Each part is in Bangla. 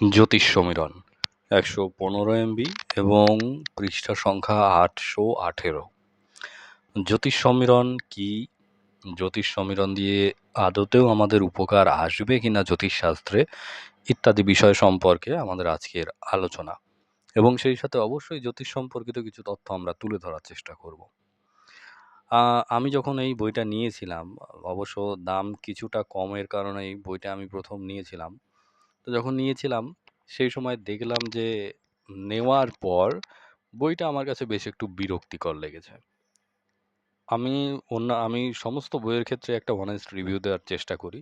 জ্যোতিষ সমীরণ একশো পনেরো এমবি এবং পৃষ্ঠা সংখ্যা আটশো আঠেরো। জ্যোতিষ সমীরণ কি? জ্যোতিষ সমীরণ দিয়ে আদতেও আমাদের উপকার আসবে কি না জ্যোতিষশাস্ত্রে, ইত্যাদি বিষয় সম্পর্কে আমাদের আজকের আলোচনা। এবং সেই সাথে অবশ্যই জ্যোতিষ সম্পর্কিত কিছু তথ্য আমরা তুলে ধরার চেষ্টা করব। আমি যখন এই বইটা নিয়েছিলাম, অবশ্য দাম কিছুটা কমের কারণে এই বইটা আমি প্রথম নিয়েছিলাম। তো যখন নিয়েছিলাম, সেই সময় দেখলাম যে, নেওয়ার পর বইটা আমার কাছে বেশ একটু বিরক্তিকর লেগেছে। আমি অন্য, আমি সমস্ত বইয়ের ক্ষেত্রে একটা অনেস্ট রিভিউ দেওয়ার চেষ্টা করি।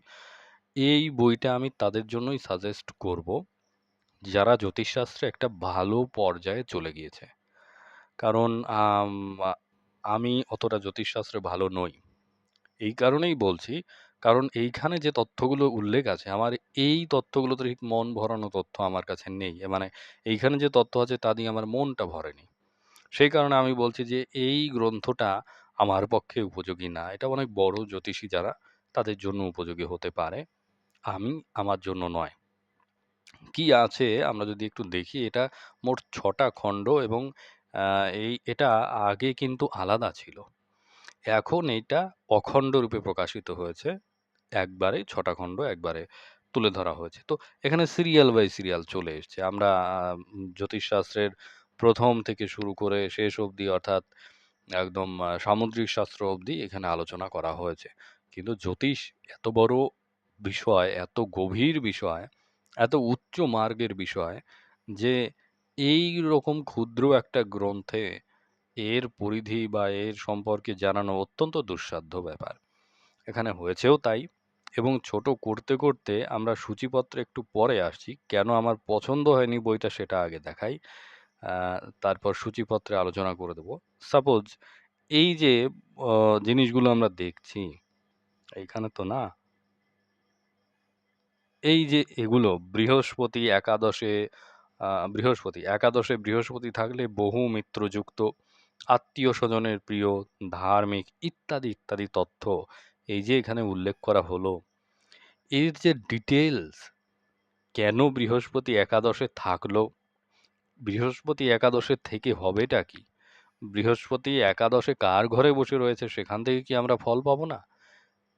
এই বইটা আমি তাদের জন্যই সাজেস্ট করব, যারা জ্যোতিষশাস্ত্রে একটা ভালো পর্যায়ে চলে গিয়েছে। কারণ আমি অতটা জ্যোতিষশাস্ত্রে ভালো নই। এই কারণেই বলছি কারণ এইখানে যে তথ্যগুলো উল্লেখ আছে, আমার এই তথ্যগুলো তো ঠিক মন ভরানো তথ্য আমার কাছে নেই। মানে এইখানে যে তথ্য আছে তা দিয়ে আমার মনটা ভরেনি। সেই কারণে আমি বলছি যে এই গ্রন্থটা আমার পক্ষে উপযোগী না। এটা অনেক বড় জ্যোতিষী যারা, তাদের জন্য উপযোগী হতে পারে। আমি আমার জন্য নয়। কি আছে আমরা যদি একটু দেখি, এটা মোট ছটা খণ্ড এবং এই, এটা আগে কিন্তু আলাদা ছিল। এখন এইটা অখণ্ড রূপে প্রকাশিত হয়েছে। একবারে, ছটা খণ্ড একবারে তুলে ধরা হয়েছে। তো এখানে সিরিয়াল বাই সিরিয়াল চলে এসছে। আমরা জ্যোতিষশাস্ত্রের প্রথম থেকে শুরু করে শেষ অবধি অর্থাৎ একদম সামুদ্রিক শাস্ত্র অবধি এখানে আলোচনা করা হয়েছে। কিন্তু জ্যোতিষ এত বড় বিষয়, এত গভীর বিষয়, এত উচ্চ মার্গের বিষয় যে এই রকম ক্ষুদ্র একটা গ্রন্থে এর পরিধি বা এর সম্পর্কে জানানো অত্যন্ত দুঃসাধ্য ব্যাপার। এখানে হয়েছেও তাই। এবং ছোট করতে করতে আমরা সূচিপত্রে একটু পরে আসছি, কেন আমার পছন্দ হয়নি বইটা সেটা আগে দেখাই। তারপর সূচিপত্রে আলোচনা করে দেব। সাপোজ এই যে জিনিসগুলো আমরা দেখছি, এইখানে তো না? এই যে এগুলো, বৃহস্পতি, একাদশে বৃহস্পতি একাদশে বৃহস্পতি থাকলে বহু মিত্রযুক্ত, আত্মীয় স্বজনের প্রিয়, ধার্মিক ইত্যাদি ইত্যাদি তথ্য এই যে এখানে উল্লেখ করা হলো, এর যে ডিটেলস কেন বৃহস্পতি একাদশে থাকল, বৃহস্পতি একাদশে থেকে হবেটা কি? বৃহস্পতি একাদশে কার ঘরে বসে রয়েছে সেখান থেকে কি আমরা ফল পাবো না?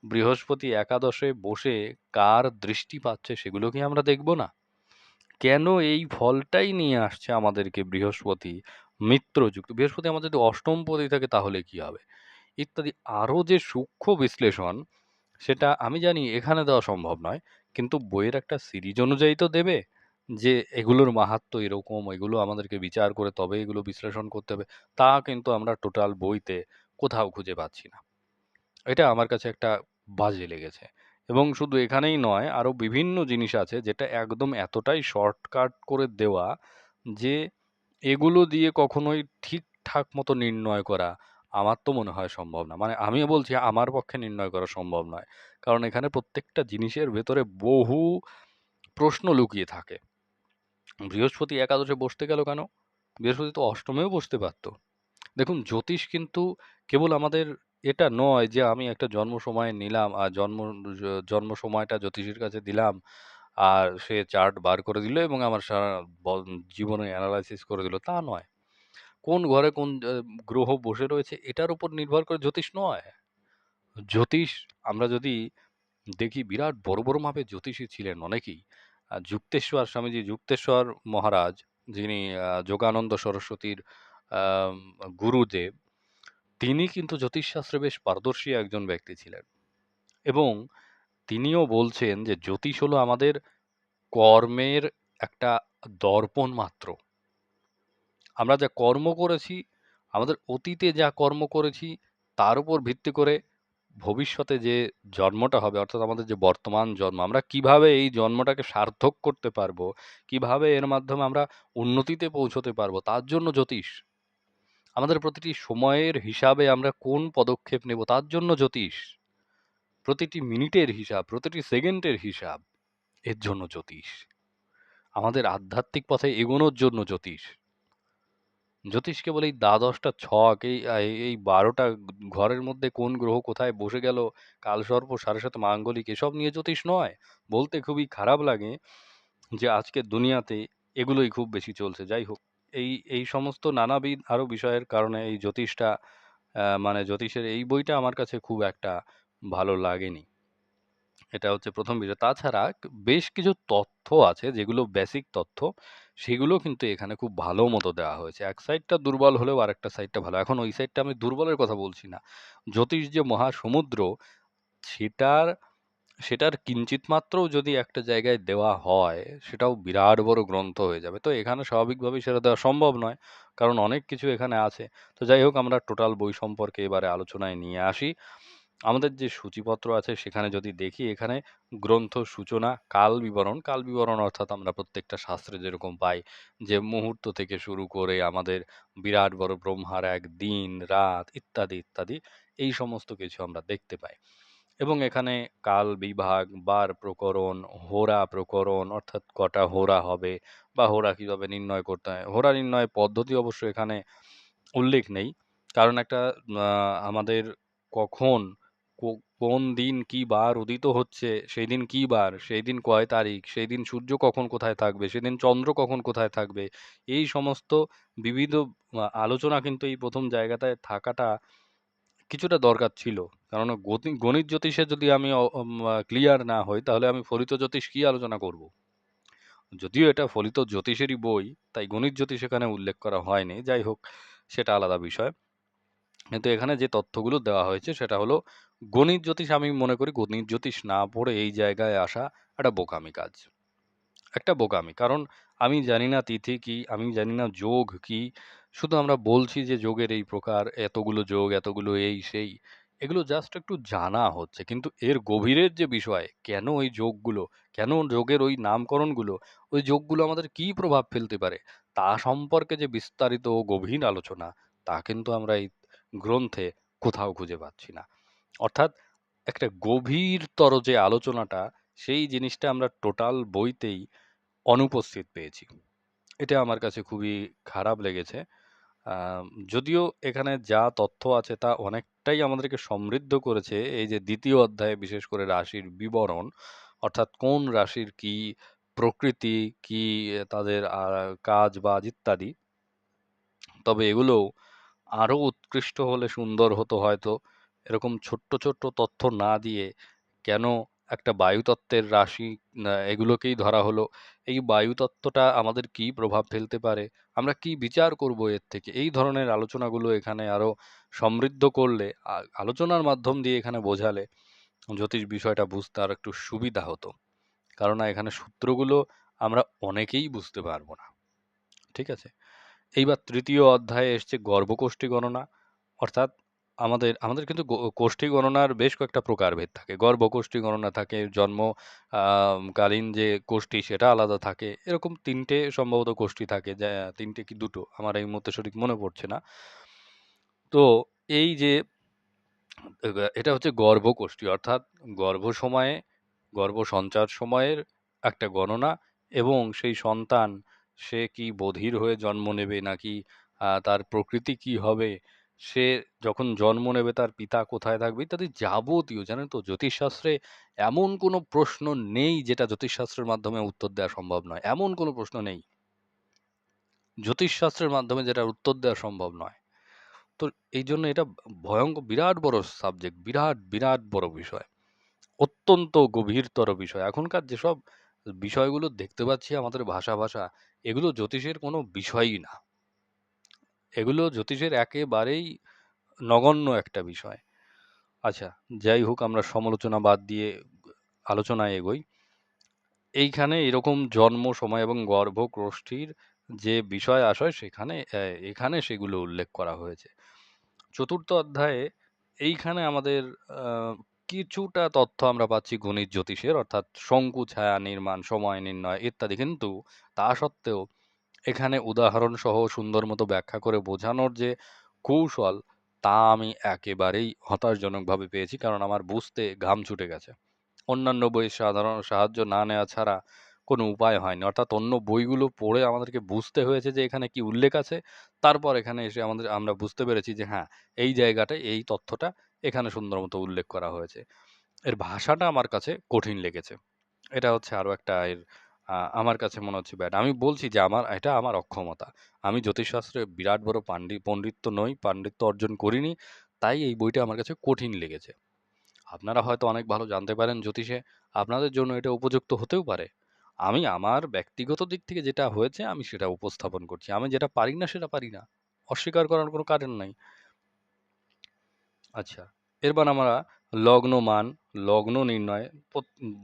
বৃহস্পতি একাদশে বসে কার দৃষ্টি পাচ্ছে সেগুলো কি আমরা দেখব না? কেন এই ফলটাই নিয়ে আসছে আমাদেরকে বৃহস্পতি মিত্রযুক্ত? বৃহস্পতি আমাদের যদি অষ্টম অষ্টমপতি থাকে তাহলে কি হবে? ইত্যাদি আরও যে সূক্ষ্ম বিশ্লেষণ, সেটা আমি জানি এখানে দেওয়া সম্ভব নয়। কিন্তু বইয়ের একটা সিরিজ অনুযায়ী তো দেবে যে এগুলোর মাহাত্ম এরকম, এগুলো আমাদেরকে বিচার করে তবে এগুলো বিশ্লেষণ করতে হবে। তা কিন্তু আমরা টোটাল বইতে কোথাও খুঁজে পাচ্ছি না। এটা আমার কাছে একটা বাজে লেগেছে। এবং শুধু এখানেই নয়, আরও বিভিন্ন জিনিস আছে যেটা একদম এতটাই শর্টকাট করে দেওয়া যে এগুলো দিয়ে কখনোই ঠিকঠাক মতো নির্ণয় করা আমার তো মনে হয় সম্ভব না। মানে আমিও বলছি আমার পক্ষে নির্ণয় করা সম্ভব নয়। কারণ এখানে প্রত্যেকটা জিনিসের ভেতরে বহু প্রশ্ন লুকিয়ে থাকে। বৃহস্পতি একাদশে বসতে গেল কেন? বৃহস্পতি তো অষ্টমেও বসতে পারত। দেখুন, জ্যোতিষ কিন্তু কেবল আমাদের এটা নয় যে আমি একটা জন্ম সময় নিলাম, আর জন্ম জন্ম সময়টা জ্যোতিষীর কাছে দিলাম, আর সে চার্ট বার করে দিল এবং আমার সারা জীবনে অ্যানালাইসিস করে দিল। তা নয়। কোন ঘরে কোন গ্রহ বসে রয়েছে এটার উপর নির্ভর করে জ্যোতিষ নয়। জ্যোতিষ, আমরা যদি দেখি বিরাট বড় বড় মাপের জ্যোতিষী ছিলেন অনেকেই। যুক্তেশ্বর স্বামীজি, যুক্তেশ্বর মহারাজ যিনি যোগানন্দ সরস্বতীর গুরুদেব, তিনি কিন্তু জ্যোতিষশাস্ত্রে বেশ পারদর্শী একজন ব্যক্তি ছিলেন। এবং তিনিও বলছেন যে জ্যোতিষ হলো আমাদের কর্মের একটা দর্পণ মাত্র। আমরা যা কর্ম করেছি, আমাদের অতীতে যা কর্ম করেছি, তার উপর ভিত্তি করে ভবিষ্যতে যে জন্মটা হবে, অর্থাৎ আমাদের যে বর্তমান জন্ম, আমরা কীভাবে এই জন্মটাকে সার্থক করতে পারব, কীভাবে এর মাধ্যমে আমরা উন্নতিতে পৌঁছতে পারব, তার জন্য জ্যোতিষ। আমাদের প্রতিটি সময়ের হিসাবে আমরা কোন পদক্ষেপ নেব, তার জন্য জ্যোতিষ। প্রতিটি মিনিটের হিসাব, প্রতিটি সেকেন্ডের হিসাব, এর জন্য জ্যোতিষ। আমাদের আধ্যাত্মিক পথে এগোনোর জন্য জ্যোতিষ। জ্যোতিষ কেবল এই দ্বাদশটা ছক এই এই বারোটা ঘরের মধ্যে কোন গ্রহ কোথায় বসে গেল কালসর্প সাড়ে মাঙ্গলিক এসব নিয়ে জ্যোতিষ নয় বলতে খুবই খারাপ লাগে যে আজকের দুনিয়াতে এগুলোই খুব বেশি চলছে। যাই হোক, এই এই সমস্ত নানাবিধ আরও বিষয়ের কারণে এই জ্যোতিষটা মানে জ্যোতিষের এই বইটা আমার কাছে খুব একটা ভালো লাগেনি। এটা হচ্ছে ১ম বিষয়। তাছাড়া বেশ কিছু তথ্য আছে যেগুলো বেসিক তথ্য, সেগুলো কিন্তু এখানে খুব ভালো মতো দেওয়া হয়েছে। এক সাইডটা দুর্বল হলেও আর আরেকটা সাইডটা ভালো। এখন ওই সাইডটা আমি দুর্বলের কথা বলছি না। জ্যোতিষ যে মহাসমুদ্র, সেটার সেটার কিঞ্চিত মাত্রও যদি একটা জায়গায় দেওয়া হয়, সেটাও বিরাট বড় গ্রন্থ হয়ে যাবে। তো এখানে স্বাভাবিকভাবেই সেটা দেওয়া সম্ভব নয়। কারণ অনেক কিছু এখানে আছে। তো যাই হোক আমরা টোটাল বই সম্পর্কে এবারে আলোচনায় নিয়ে আসি। আমাদের যে সূচিপত্র আছে সেখানে যদি দেখি এখানে গ্রন্থ সূচনা, কাল বিবরণ, কাল বিবরণ অর্থাৎ আমরা প্রত্যেকটা শাস্ত্রে যেরকম পাই যে মুহূর্ত থেকে শুরু করে আমাদের বিরাট বড় ব্রহ্মার এক দিন, রাত ইত্যাদি, ইত্যাদি এই সমস্ত কিছু আমরা দেখতে পাই। এবং এখানে কাল বিভাগ, বার প্রকরণ, হোরা প্রকরণ অর্থাৎ কটা হোরা হবে বা হোরা কীভাবে নির্ণয় করতে হয়। হোরা নির্ণয়ের পদ্ধতি অবশ্য এখানে উল্লেখ নেই। কারণ একটা আমাদের কখন কোন দিন কি বার উদিত হচ্ছে, সেই দিন কি বার, সেই দিন কয় তারিখ, সেই দিন সূর্য কখন কোথায় থাকবে, সেদিন চন্দ্র কখন কোথায় থাকবে, এই সমস্ত বিবিধ আলোচনা কিন্তু এই প্রথম জায়গাটায় থাকাটা কিছুটা দরকার ছিল। গতি গণিত জ্যোতিষে যদি আমি ক্লিয়ার না হই, তাহলে আমি ফলিত জ্যোতিষ কি আলোচনা করব? যদিও এটা ফলিত জ্যোতিষেরই বই, তাই গণিত জ্যোতিষ এখানে উল্লেখ করা হয়নি। যাই হোক, সেটা আলাদা বিষয়। কিন্তু এখানে যে তথ্যগুলো দেওয়া হয়েছে সেটা হলো গণিত জ্যোতিষ আমি মনে করি গণিত জ্যোতিষ না পড়ে এই জায়গায় আসা একটা বোকামি কাজ। একটা বোকামি। কারণ আমি জানি না তিথি কি, আমি জানি না যোগ কি। শুধু আমরা বলছি যে যোগের এই প্রকার, এতগুলো যোগ, এতগুলো এই সেই। এগুলো জাস্ট একটু জানা হচ্ছে। কিন্তু এর গভীরের যে বিষয়, কেন ওই যোগগুলো, কেন যোগের ওই নামকরণগুলো, ওই যোগগুলো আমাদের কি প্রভাব ফেলতে পারে, তা সম্পর্কে যে বিস্তারিত গভীর আলোচনা, তা কিন্তু আমরা এই গ্রন্থে কোথাও খুঁজে পাচ্ছি না। অর্থাৎ একটা গভীরতর যে আলোচনাটা, সেই জিনিসটা আমরা টোটাল বইতেই অনুপস্থিত পেয়েছি। এটা আমার কাছে খুবই খারাপ লেগেছে। যদিও এখানে যা তথ্য আছে তা অনেকটাই আমাদেরকে সমৃদ্ধ করেছে। এই যে ২য় অধ্যায়ে বিশেষ করে রাশির বিবরণ, অর্থাৎ কোন রাশির কি প্রকৃতি, কি তাদের আ কাজ-বাজ ইত্যাদি। তবে এগুলোও আরও উৎকৃষ্ট হলে সুন্দর হতো হয়তো। এরকম ছোট্ট, ছোট্ট তথ্য না দিয়ে কেন একটা বায়ুতত্ত্বের রাশি এগুলোকেই ধরা হলো। এই বায়ুতত্ত্বটা আমাদের কি প্রভাব ফেলতে পারে? আমরা কি বিচার করব এর থেকে? এই ধরনের আলোচনাগুলো এখানে আরও সমৃদ্ধ করলে আলোচনার মাধ্যম দিয়ে এখানে বোঝালে জ্যোতিষ বিষয়টা বুঝতে আর একটু সুবিধা হতো। কেননা এখানে সূত্রগুলো আমরা অনেকেই বুঝতে পারব না। ঠিক আছে? এইবার তৃতীয় অধ্যায়ে এসছে গর্ভকোষ্ঠী গণনা। অর্থাৎ আমাদের আমাদের কিন্তু গ কোষ্ঠী গণনার বেশ কয়েকটা প্রকারভেদ থাকে। গর্ভকোষ্ঠী গণনা থাকে, জন্ম কালীন যে কোষ্ঠী সেটা আলাদা থাকে। এরকম তিনটে সম্ভবত কোষ্ঠী থাকে। যা তিনটে কি দুটো আমার এই মুহূর্তে সঠিক মনে পড়ছে না। তো এই যে এটা হচ্ছে গর্ভকোষ্ঠী অর্থাৎ গর্ভ সময়ে, গর্ভ সঞ্চার সময়ের একটা গণনা এবং সেই সন্তান সে কি বধির হয়ে জন্ম নেবে নাকি তার প্রকৃতি কি হবে, সে যখন জন্ম নেবে তার পিতা কোথায় থাকবে ইত্যাদি যাবতীয় জানেন তো জ্যোতিষশাস্ত্রে এমন কোনো প্রশ্ন নেই যেটা জ্যোতিষশাস্ত্রের মাধ্যমে উত্তর দেওয়া সম্ভব নয়। এমন কোনো প্রশ্ন নেই। জ্যোতিষশাস্ত্রের মাধ্যমে যেটা উত্তর দেওয়া সম্ভব নয়। তো এই জন্য এটা ভয়ঙ্কর বিরাট বড় সাবজেক্ট, বিরাট, বিরাট বড় বিষয়। অত্যন্ত গভীরতর বিষয়। এখনকার যেসব বিষয়গুলো দেখতে পাচ্ছি আমাদের ভাষা, ভাষা এগুলো জ্যোতিষের কোনো বিষয়ই না। এগুলো জ্যোতিষের একেবারেই নগণ্য একটা বিষয়। আচ্ছা, যাই হোক আমরা সমালোচনা বাদ দিয়ে আলোচনায় এগোই। এইখানে এরকম জন্ম, সময় এবং গর্ভকোষ্ঠীর যে বিষয় আশয় সেখানে এখানে সেগুলো উল্লেখ করা হয়েছে। চতুর্থ অধ্যায়ে এইখানে আমাদের কিছুটা তথ্য আমরা পাচ্ছি গণিত জ্যোতিষের অর্থাৎ শঙ্কু ছায়া নির্মাণ, সময় নির্ণয় ইত্যাদি। কিন্তু তা সত্ত্বেও এখানে উদাহরণসহ সুন্দর মতো ব্যাখ্যা করে বোঝানোর যে কৌশল, তা আমি একেবারেই হতাশজনকভাবে পেয়েছি। কারণ আমার বুঝতে ঘাম ছুটে গেছে। অন্যান্য বইয়ের সাধারণ সাহায্য না নেওয়া ছাড়া কোনো উপায় হয়নি। অর্থাৎ অন্য বইগুলো পড়ে আমাদেরকে বুঝতে হয়েছে যে এখানে কি উল্লেখ আছে। তারপর এখানে এসে আমাদের আমরা বুঝতে পেরেছি যে হ্যাঁ, এই জায়গাটায় এই তথ্যটা এখানে সুন্দর মতো উল্লেখ করা হয়েছে। এর ভাষাটা আমার কাছে কঠিন লেগেছে। এটা হচ্ছে আরও একটা এর আমার কাছে মনে হচ্ছে ব্যাড। আমি বলছি যে আমার এটা আমার অক্ষমতা। আমি জ্যোতিষশাস্ত্রে বিরাট বড় পান্ডি পণ্ডিত নই, পাণ্ডিত্য অর্জন করিনি। তাই এই বইটা আমার কাছে কঠিন লেগেছে। আপনারা হয়তো অনেক ভালো জানতে পারেন জ্যোতিষে, আপনাদের জন্য এটা উপযুক্ত হতেও পারে। আমি আমার ব্যক্তিগত দিক থেকে যেটা হয়েছে আমি সেটা উপস্থাপন করছি। আমি যেটা পারি না সেটা পারি না। অস্বীকার করার কোনো কারণ নাই। আচ্ছা, এরপর আমরা লগ্ন মান, লগ্ন নির্ণয়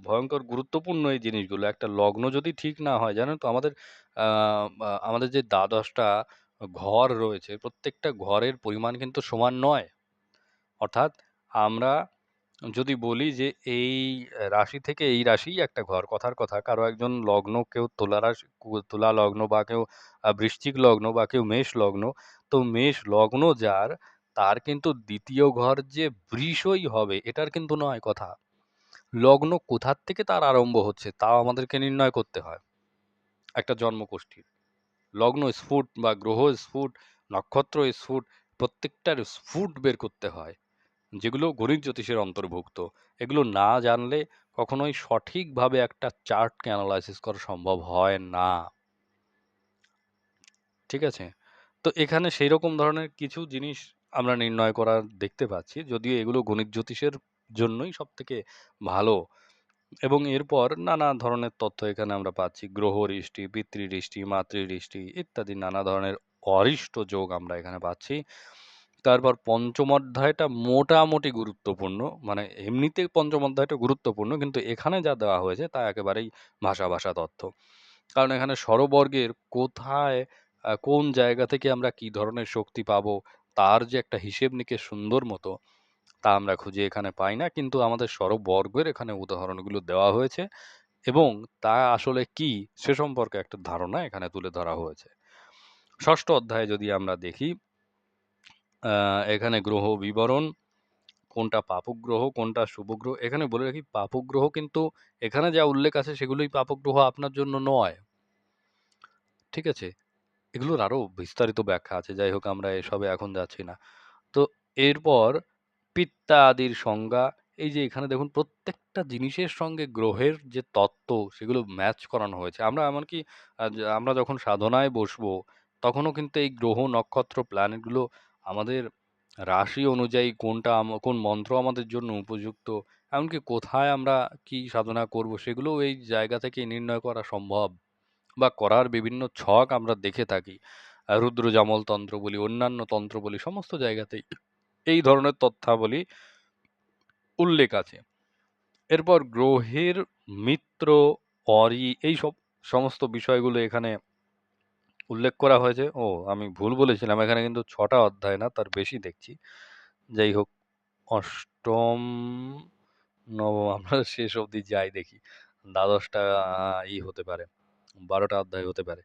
ভয়ঙ্কর গুরুত্বপূর্ণ এই জিনিসগুলো। একটা লগ্ন যদি ঠিক না হয় জানেন তো আমাদের আমাদের যে দ্বাদশটা ঘর রয়েছে, প্রত্যেকটা ঘরের পরিমাণ কিন্তু সমান নয়। অর্থাৎ আমরা যদি বলি যে এই রাশি থেকে এই রাশিই একটা ঘর, কথার কথা। কারও একজন লগ্ন কেউ তুলা রাশি তুলা লগ্ন বা কেউ বৃশ্চিক লগ্ন বা কেউ মেষ লগ্ন। তো মেষ লগ্ন যার, তার কিন্তু দ্বিতীয় ঘর যে বৃষই হবে এটার কিন্তু নয় কথা। লগ্ন কোথার থেকে তার আরম্ভ হচ্ছে তাও আমাদেরকে নির্ণয় করতে হয়। একটা জন্মকুষ্ঠির। লগ্ন স্ফুট বা গ্রহ স্ফুট, নক্ষত্র স্ফুট, প্রত্যেকটার স্ফুট বের করতে হয়। যেগুলো গণিত জ্যোতিষের অন্তর্ভুক্ত। এগুলো না জানলে কখনোই সঠিকভাবে একটা চার্টকে এনালাইসিস করা সম্ভব হয় না। ঠিক আছে? তো এখানে সেই রকম ধরনের কিছু জিনিস আমরা নির্ণয় করার দেখতে পাচ্ছি। যদিও এগুলো গণিত জ্যোতিষের জন্যই সবথেকে ভালো। এবং এরপর নানা ধরনের তথ্য এখানে আমরা পাচ্ছি। গ্রহ দৃষ্টি পিতৃ-রিষ্টি, মাতৃ-রিষ্টি ইত্যাদি নানা ধরনের অরিষ্ট যোগ আমরা এখানে পাচ্ছি। তারপর পঞ্চম অধ্যায়টা মোটামুটি গুরুত্বপূর্ণ। মানে এমনিতে পঞ্চম অধ্যায়টা গুরুত্বপূর্ণ। কিন্তু এখানে যা দেওয়া হয়েছে তা একেবারেই ভাষা ভাষা তথ্য। কারণ এখানে স্বরবর্গের কোথায় কোন জায়গা থেকে আমরা কি ধরনের শক্তি পাবো, তার যে একটা হিসেব নিকেশ সুন্দর মতো, তা আমরা খুঁজে এখানে পাই না। কিন্তু আমাদের স্বরবর্গের এখানে উদাহরণগুলো দেওয়া হয়েছে এবং তা আসলে কি সে সম্পর্কে একটা ধারণা এখানে তুলে ধরা হয়েছে। ষষ্ঠ অধ্যায়ে যদি আমরা দেখি এখানে গ্রহ বিবরণ, কোনটা পাপক গ্রহ, কোনটা শুভ গ্রহ। এখানে বলে রাখি পাপক গ্রহ কিন্তু এখানে যা উল্লেখ আছে সেগুলোই পাপক গ্রহ আপনার জন্য নয়। ঠিক আছে? এগুলোর আরও বিস্তারিত ব্যাখ্যা আছে। যাই হোক আমরা এসবে এখন যাচ্ছি না। তো এরপর পিত্তা আদির সংজ্ঞা, এই যে এখানে দেখুন প্রত্যেকটা জিনিসের সঙ্গে গ্রহের যে তত্ত্ব সেগুলো ম্যাচ করানো হয়েছে। আমরা এমনকি আমরা যখন সাধনায় বসবো, তখনও কিন্তু এই গ্রহ, নক্ষত্র, প্ল্যানেটগুলো আমাদের রাশি অনুযায়ী কোনটা কোন মন্ত্র আমাদের জন্য উপযুক্ত, এমনকি কোথায় আমরা কি সাধনা করব সেগুলোও এই জায়গা থেকে নির্ণয় করা সম্ভব বা করার বিভিন্ন ছক আমরা দেখে থাকি। আ রুদ্রযামল তন্ত্র বলি, অন্যান্য তন্ত্র বলি, সমস্ত জায়গাতেই এই ধরনের তথ্যাবলী উল্লেখ আছে। এরপর গ্রহের মিত্র, অরি এইসব সমস্ত বিষয়গুলো এখানে উল্লেখ করা হয়েছে। ও আমি ভুল বলেছিলাম। এখানে কিন্তু ছটা অধ্যায় না তার বেশি দেখছি। যাই হোক অষ্টম, নবম আমরা শেষ অবধি যাই দেখি। দ্বাদশটা ই হতে পারে। ১২ টা অধ্যায় হতে পারে।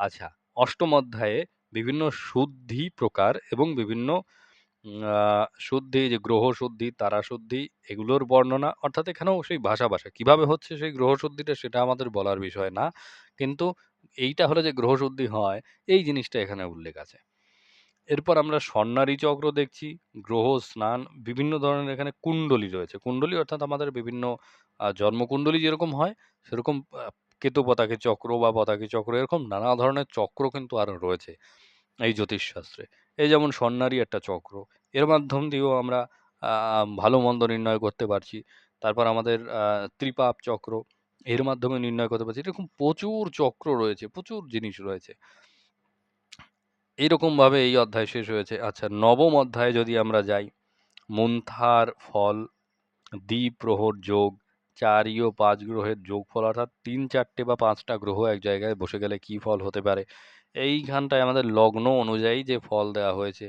আচ্ছা, অষ্টম অধ্যায়ে বিভিন্ন শুদ্ধি প্রকার এবং বিভিন্ন শুদ্ধি যে গ্রহ শুদ্ধি, তারা শুদ্ধি এগুলোর বর্ণনা অর্থাৎ এখানেও সেই ভাষা, ভাষা। কীভাবে হচ্ছে সেই গ্রহ শুদ্ধিটা সেটা আমাদের বলার বিষয় না। কিন্তু এইটা হলো যে গ্রহ শুদ্ধি হয়, এই জিনিসটা এখানে উল্লেখ আছে। এরপর আমরা স্বর্ণালী চক্র দেখছি, গ্রহ স্নান, বিভিন্ন ধরনের এখানে কুণ্ডলী রয়েছে। কুণ্ডলী অর্থাৎ আমাদের বিভিন্ন জন্মকুণ্ডলী যেরকম হয়, সেরকম কেতু পতাকা চক্র বা পতাকা চক্র এরকম নানা ধরনের চক্র কিন্তু আরও রয়েছে এই জ্যোতিষশাস্ত্রে। এই যেমন স্বর্ণালী একটা চক্র। এর মাধ্যম দিয়েও আমরা আ ভালো-মন্দ নির্ণয় করতে পারছি। তারপর আমাদের ত্রিপাপ চক্র, এর মাধ্যমে নির্ণয় করতে পারছি। এরকম প্রচুর চক্র রয়েছে, প্রচুর জিনিস রয়েছে। এইরকমভাবে এই অধ্যায় শেষ হয়েছে। আচ্ছা, নবম অধ্যায়ে যদি আমরা যাই, মন্থার ফল, দ্বিপ্রহর যোগ, ৪ ও পাঁচ গ্রহের যোগফল অর্থাৎ তিন চারটে বা পাঁচটা গ্রহ এক জায়গায় বসে গেলে কি ফল হতে পারে? এইখানটায় আমাদের লগ্ন অনুযায়ী যে ফল দেওয়া হয়েছে,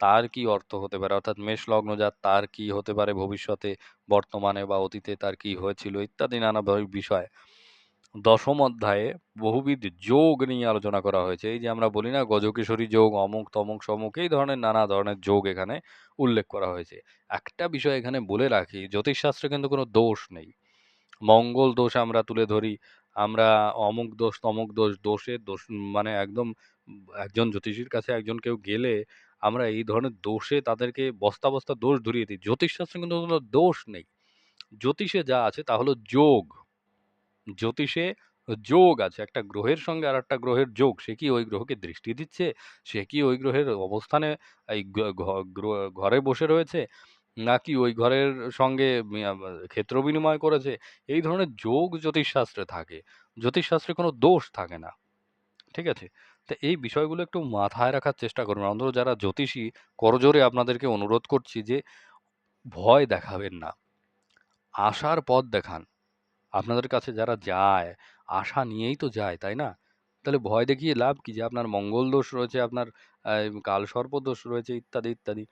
তার কি অর্থ হতে পারে? অর্থাৎ মেষ লগ্ন যার তার কি হতে পারে ভবিষ্যতে, বর্তমানে বা অতীতে তার কি হয়েছিল ইত্যাদি নানা বিষয়। দশম অধ্যায়ে বহুবিধ যোগ নিয়ে আলোচনা করা হয়েছে। এই যে আমরা বলি না গজকেশরী যোগ, অমুক, তমুক, সমুক এই ধরনের নানা ধরনের যোগ এখানে উল্লেখ করা হয়েছে। একটা বিষয় এখানে বলে রাখি, জ্যোতিষশাস্ত্রে কিন্তু কোনো দোষ নেই। মঙ্গল দোষ আমরা তুলে ধরি। আমরা অমুক দোষ, তমুক দোষ, দোষের দোষ মানে একদম একজন জ্যোতিষীর কাছে একজন কেউ গেলে আমরা এই ধরনের দোষে তাদেরকে বস্তা, বস্তা দোষ ধরিয়ে দিই। জ্যোতিষশাস্ত্রে কিন্তু কোনো দোষ নেই। জ্যোতিষে যা আছে তা হলো যোগ। জ্যোতিষে যোগ আছে একটা গ্রহের সঙ্গে আর একটা গ্রহের যোগ সে কি ওই গ্রহকে দৃষ্টি দিচ্ছে সে কি ওই গ্রহের অবস্থানে এই ঘরে বসে রয়েছে নাকি ওই ঘরের সঙ্গে ক্ষেত্র বিনিময় করেছে? এই ধরনের যোগ জ্যোতিষশাস্ত্রে থাকে। জ্যোতিষশাস্ত্রে কোনো দোষ থাকে না। ঠিক আছে? তো এই বিষয়গুলো একটু মাথায় রাখার চেষ্টা করবেন অন্তত যারা জ্যোতিষী, করজোরে আপনাদেরকে অনুরোধ করছি যে, ভয় দেখাবেন না। আশার পথ দেখান। আপনাদের কাছে যারা যায়, আশা নিয়েই তো যায়, তাই না? তাহলে ভয় দেখিয়ে লাভ কি? যে আপনার মঙ্গল দোষ রয়েছে, আপনার কাল সর্প দোষ রয়েছে, ইত্যাদি ইত্যাদি।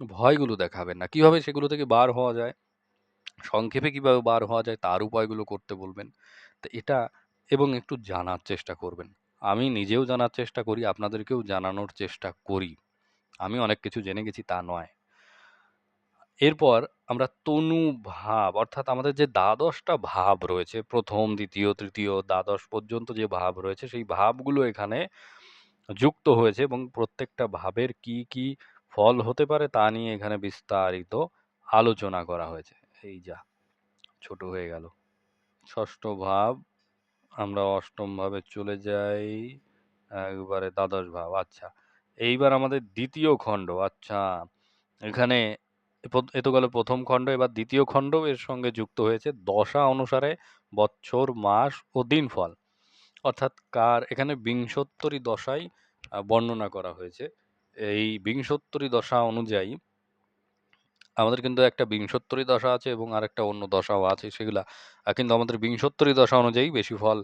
ভয়গুলো দেখাবেন না। কীভাবে সেগুলো থেকে বার হওয়া যায়? সংক্ষেপে কীভাবে বার হওয়া যায়? তার উপায়গুলো করতে বলবেন। তো এটা এবং একটু জানার চেষ্টা করবেন। আমি নিজেও জানার চেষ্টা করি, আপনাদেরকেও জানানোর চেষ্টা করি। আমি অনেক কিছু জেনে গেছি, তা নয়। এরপর আমরা তনু ভাব, অর্থাৎ আমাদের যে দ্বাদশটা ভাব রয়েছে, প্রথম, দ্বিতীয়, তৃতীয়, দ্বাদশ পর্যন্ত যে ভাব রয়েছে, সেই ভাবগুলো এখানে যুক্ত হয়েছে এবং প্রত্যেকটা ভাবের কি কি ফল হতে পারে তা নিয়ে এখানে বিস্তারিত আলোচনা করা হয়েছে। এই যা, ছোট হয়ে গেল। ষষ্ঠ ভাব, আমরা অষ্টম ভাবে চলে যাই। একবারে দ্বাদশ ভাব আচ্ছা। এইবার আমাদের দ্বিতীয় খণ্ড আচ্ছা। এখানে এ তো গেল প্রথম খণ্ড, এবার দ্বিতীয় খণ্ড এর সঙ্গে যুক্ত হয়েছে। দশা অনুসারে বছর মাস ও দিনফল। অর্থাৎ কার, এখানে বিংশোত্তরী দশাই বর্ণনা করা হয়েছে। এই বিংশোত্তরী দশা অনুযায়ী আমাদের কিন্তু একটা বিংশোত্তরী দশা আছে এবং আরেকটা অন্য দশাও আছে সেগুলা কিন্তু আমাদের বিংশোত্তরী দশা অনুযায়ী বেশি ফল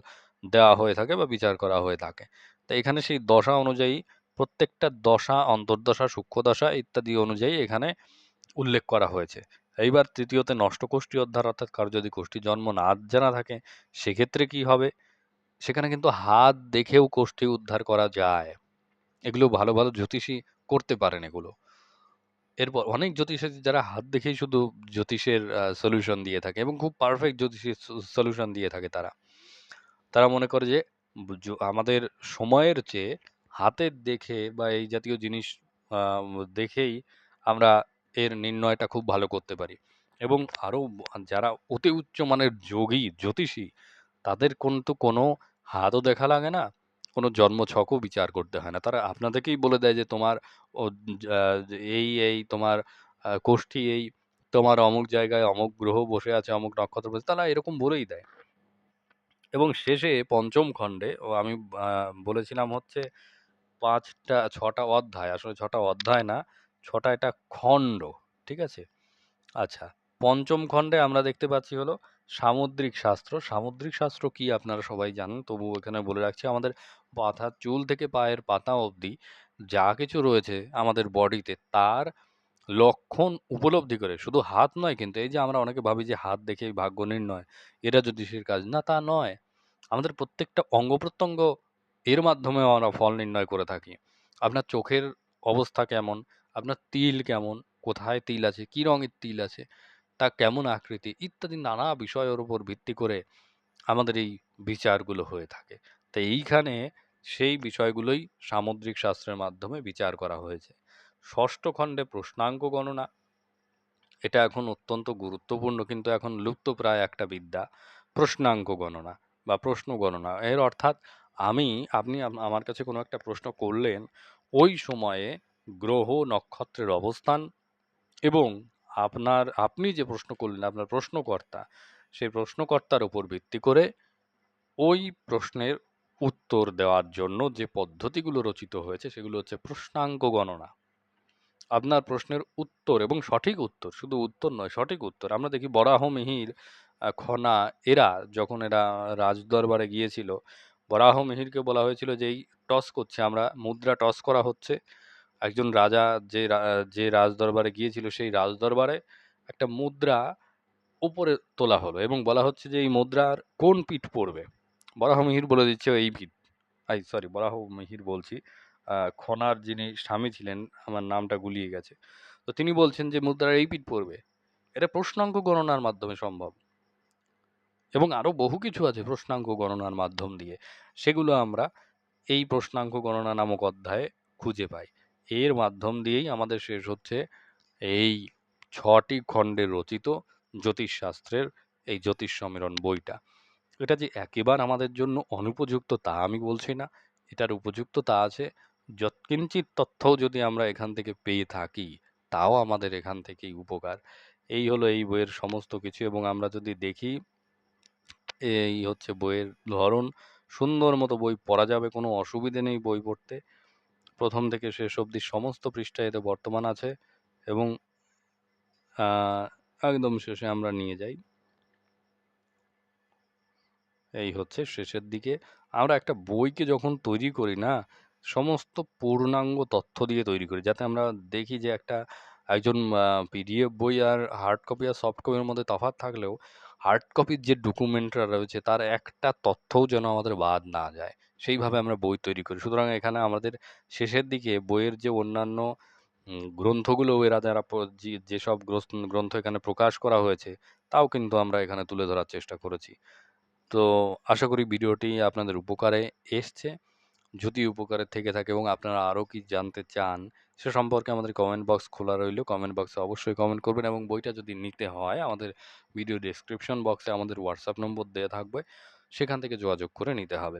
দেওয়া হয়ে থাকে বা বিচার করা হয়ে থাকে। তো এখানে সেই দশা অনুযায়ী প্রত্যেকটা দশা, অন্তর্দশা সূক্ষ্ম দশা ইত্যাদি অনুযায়ী এখানে উল্লেখ করা হয়েছে। এইবার তৃতীয়তে নষ্ট কোষ্ঠী অধ্যার অর্থাৎ কারও যদি কোষ্ঠী জন্ম না জানা থাকে, সেক্ষেত্রে কি হবে? সেখানে কিন্তু হাত দেখেও কোষ্ঠী উদ্ধার করা যায়। এগুলো ভালো ভালো জ্যোতিষী করতে পারেন এগুলো। এরপর অনেক জ্যোতিষী যারা হাত দেখেই শুধু জ্যোতিষের সলিউশন দিয়ে থাকে এবং খুব পারফেক্ট জ্যোতিষের সলিউশন দিয়ে থাকে তারা। তারা মনে করে যে আমাদের সময়ের চেয়ে হাতের দেখে বা এই জাতীয় জিনিস দেখেই আমরা এর নির্ণয়টা খুব ভালো করতে পারি। এবং আরও যারা অতি উচ্চ মানের যোগী, জ্যোতিষী, তাদের কিন্তু কোনো হাতও দেখা লাগে না কোনো জন্ম ছকও বিচার করতে হয় না। তারা আপনাদেরকেই বলে দেয় যে, তোমার এই এই, তোমার কোষ্ঠী এই, তোমার অমুক জায়গায় অমুক গ্রহ বসে আছে, অমুক নক্ষত্র বসে তারা এরকম বলেই দেয়। এবং শেষে পঞ্চম খণ্ডে ও আমি বলেছিলাম হচ্ছে পাঁচটা, ছটা অধ্যায়। আসলে ছটা অধ্যায় না, ছটা এটা খণ্ড, ঠিক আছে? আচ্ছা পঞ্চম খণ্ডে আমরা দেখতে পাচ্ছি হলো সামুদ্রিক শাস্ত্র। সামুদ্রিক শাস্ত্র কি আপনারা সবাই জানেন? তবু এখানে বলে রাখছি, আমাদের মাথার চুল থেকে পায়ের পাতা অবধি যা কিছু রয়েছে আমাদের বডিতে, তার লক্ষণ উপলব্ধি করে। শুধু হাত নয় কিন্তু, এই যে আমরা অনেকে ভাবি যে হাত দেখেই ভাগ্য নির্ণয় এটা জ্যোতিষীর কাজ না, তা নয়। আমাদের প্রত্যেকটা অঙ্গ প্রত্যঙ্গ এর মাধ্যমেও আমরা ফল নির্ণয় করে থাকি। আপনার চোখের অবস্থা কেমন? আপনার তিল কেমন? কোথায় তিল আছে? কি রঙের তিল আছে? তা কেমন আকৃতি, ইত্যাদি নানা বিষয়ের উপর ভিত্তি করে আমাদের এই বিচারগুলো হয়ে থাকে। তো এইখানে সেই বিষয়গুলোই সামুদ্রিক শাস্ত্রের মাধ্যমে বিচার করা হয়েছে। ষষ্ঠ খণ্ডে প্রশ্নাঙ্ক গণনা, এটা এখন অত্যন্ত গুরুত্বপূর্ণ, কিন্তু এখন লুপ্তপ্রায় একটা বিদ্যা প্রশ্নাঙ্ক গণনা বা প্রশ্ন গণনা। এর অর্থাৎ আমি, আপনি আমার কাছে কোনো একটা প্রশ্ন করলেন, ওই সময়ে গ্রহ নক্ষত্রের অবস্থান এবং আপনার, আপনি যে প্রশ্ন করলেন, আপনার প্রশ্নকর্তা, সেই প্রশ্নকর্তার উপর ভিত্তি করে ওই প্রশ্নের উত্তর দেওয়ার জন্য যে পদ্ধতিগুলো রচিত হয়েছে, সেগুলো হচ্ছে প্রশ্নাঙ্ক গণনা। আপনার প্রশ্নের উত্তর এবং সঠিক উত্তর, শুধু উত্তর নয়, সঠিক উত্তর। আমরা দেখি বরাহ মিহির খনা, এরা, যখন এরা রাজদরবারে গিয়েছিল, বরাহ মিহিরকে বলা হয়েছিল যে এই টস করছে, আমরা মুদ্রা টস করা হচ্ছে। একজন রাজা যে যে রাজদরবারে গিয়েছিল, সেই রাজদরবারে একটা মুদ্রা উপরে তোলা হলো এবং বলা হচ্ছে যে, এই মুদ্রার কোন পিঠ পড়বে? বরাহ মিহির বলে দিচ্ছে, এই পিঠ। আই, সরি, বরাহ মিহির বলছি খনার যিনি স্বামী ছিলেন, আমার নামটা গুলিয়ে গেছে। তো তিনি বলছেন যে, মুদ্রার এই পিঠ পড়বে। এটা প্রশ্নাঙ্ক গণনার মাধ্যমে সম্ভব। এবং আরও বহু কিছু আছে প্রশ্নাঙ্ক গণনার মাধ্যম দিয়ে। সেগুলো আমরা এই প্রশ্নাঙ্ক গণনা নামক অধ্যায়ে খুঁজে পাই। এর মাধ্যম দিয়েই আমাদের শেষ হচ্ছে এই ছটি খণ্ডে রচিত জ্যোতিষশাস্ত্রের এই জ্যোতিষ সম্মেলন বইটা এটা যে একেবারে আমাদের জন্য অনুপযুক্ত তা আমি বলছি না। এটার উপযুক্ততা আছে। যৎকিঞ্চিৎ তথ্যও যদি আমরা এখান থেকে পেয়ে থাকি, তাও আমাদের এখান থেকেই উপকার। এই হলো এই বইয়ের সমস্ত কিছু এবং আমরা যদি দেখি এই হচ্ছে বইয়ের ধরন। সুন্দর মতো বই পড়া যাবে, কোনো অসুবিধে নেই বই পড়তে। ১ম থেকে শেষ অবধি সমস্ত পৃষ্ঠা এতে বর্তমান আছে এবং একদম শেষে আমরা নিয়ে যাই। এই হচ্ছে শেষের দিকে। আমরা একটা বইকে যখন তৈরি করি না, সমস্ত পূর্ণাঙ্গ তথ্য দিয়ে তৈরি করি। যাতে আমরা দেখি যে একটা একজন পিডিএফ বই আর হার্ড কপি আর সফট কপির মধ্যে তফাৎ থাকলেও, হার্ড কপির যে ডকুমেন্টরা রয়েছে তার একটা তথ্যও যেন আমাদের বাদ না যায়। সেইভাবে আমরা বই তৈরি করি। সুতরাং এখানে আমাদের শেষের দিকে বইয়ের যে অন্যান্য গ্রন্থগুলো এরা যারা যেসব গ্রন্থ এখানে প্রকাশ করা হয়েছে, তাও কিন্তু আমরা এখানে তুলে ধরার চেষ্টা করেছি। তো আশা করি ভিডিওটি আপনাদের উপকারে এসছে। যদি উপকারে থেকে থাকে এবং আপনারা আরও কি জানতে চান, সে সম্পর্কে আমাদের কমেন্ট বক্স খোলা রইল। কমেন্ট বক্সে অবশ্যই কমেন্ট করবেন এবং বইটা যদি নিতে হয় আমাদের ভিডিও ডেসক্রিপশন বক্সে আমাদের হোয়াটসঅ্যাপ নম্বর দেওয়া থাকবে। সেখান থেকে যোগাযোগ করে নিতে হবে।